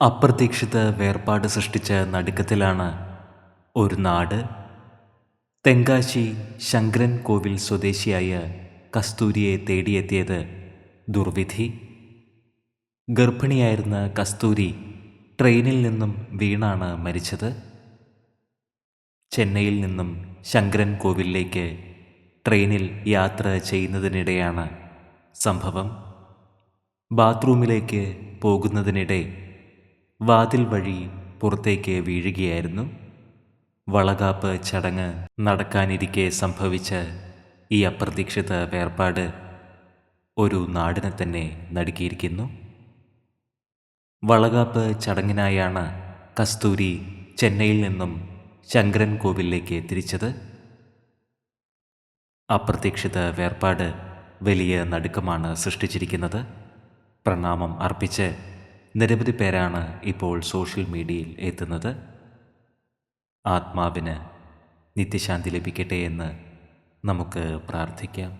അപ്രതീക്ഷിത വേർപാട് സൃഷ്ടിച്ച നടുക്കത്തിലാണ് ഒരു നാട്. തെങ്കാശി ശങ്കരൻ കോവിൽ സ്വദേശിയായ കസ്തൂരിയെ തേടിയെത്തിയത് ദുർവിധി. ഗർഭിണിയായിരുന്ന കസ്തൂരി ട്രെയിനിൽ നിന്നും വീണാണ് മരിച്ചത്. ചെന്നൈയിൽ നിന്നും ശങ്കരൻ കോവിലിലേക്ക് ട്രെയിനിൽ യാത്ര ചെയ്യുന്നതിനിടെയാണ് സംഭവം. ബാത്റൂമിലേക്ക് പോകുന്നതിനിടെ വാതിൽ വഴി പുറത്തേക്ക് വീഴുകയായിരുന്നു. വളകാപ്പ് ചടങ്ങ് നടക്കാനിരിക്കെ സംഭവിച്ച ഈ അപ്രതീക്ഷിത വേർപാട് ഒരു നാടിനെ തന്നെ നടുക്കിയിരിക്കുന്നു. വളകാപ്പ് ചടങ്ങിനായാണ് കസ്തൂരി ചെന്നൈയിൽ നിന്നും ശങ്കരൻ കോവിലേക്ക് തിരിച്ചത്. അപ്രതീക്ഷിത വേർപാട് വലിയ നടുക്കമാണ് സൃഷ്ടിച്ചിരിക്കുന്നത്. പ്രണാമം അർപ്പിച്ച് നിരവധി പേരാണ് ഇപ്പോൾ സോഷ്യൽ മീഡിയയിൽ എത്തുന്നത്. ആത്മാവിന് നിത്യശാന്തി ലഭിക്കട്ടെ എന്ന് നമുക്ക് പ്രാർത്ഥിക്കാം.